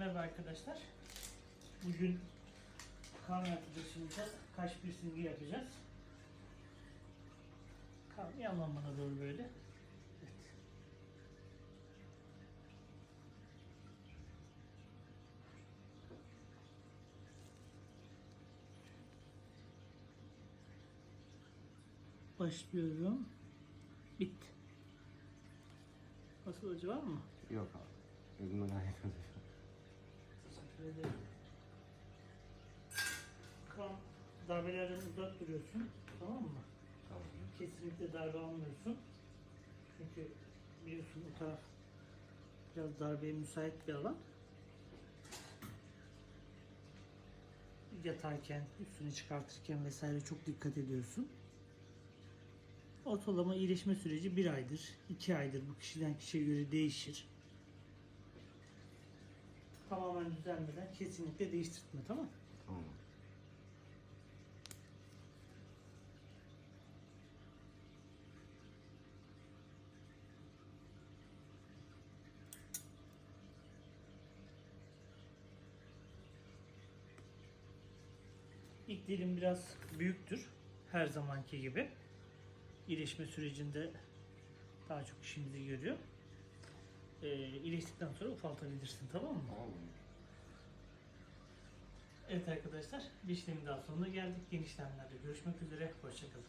Merhaba arkadaşlar. Bugün kan arkadaşımıza kaş piercingi yapacağız. Kan yandan bana doğru böyle. Evet. Başlıyorum. Bitti. Nasıl acı var mı? Yok abi. Gözümden hafif. Teşekkür ederim. Kan darbelerden uzak duruyorsun. Tamam mı? Tamam. Kesinlikle darbe almıyorsun. Çünkü biliyorsun o taraf biraz darbeye müsait bir alan. Yatarken, üstünü çıkartırken vesaire çok dikkat ediyorsun. Ortalama iyileşme süreci bir aydır, iki aydır. Bu kişiden kişiye göre değişir. Tamamen düzelmeden kesinlikle değiştirtme tamam mı? Tamam. İlk dilim biraz büyüktür. Her zamanki gibi. İyileşme sürecinde daha çok işimizi görüyor. Ee, iyileştikten sonra ufaltabilirsin tamam mı? Tamam? Evet arkadaşlar bir işlemin daha sonuna geldik. Yeni işlemlerde görüşmek üzere. Hoşçakalın.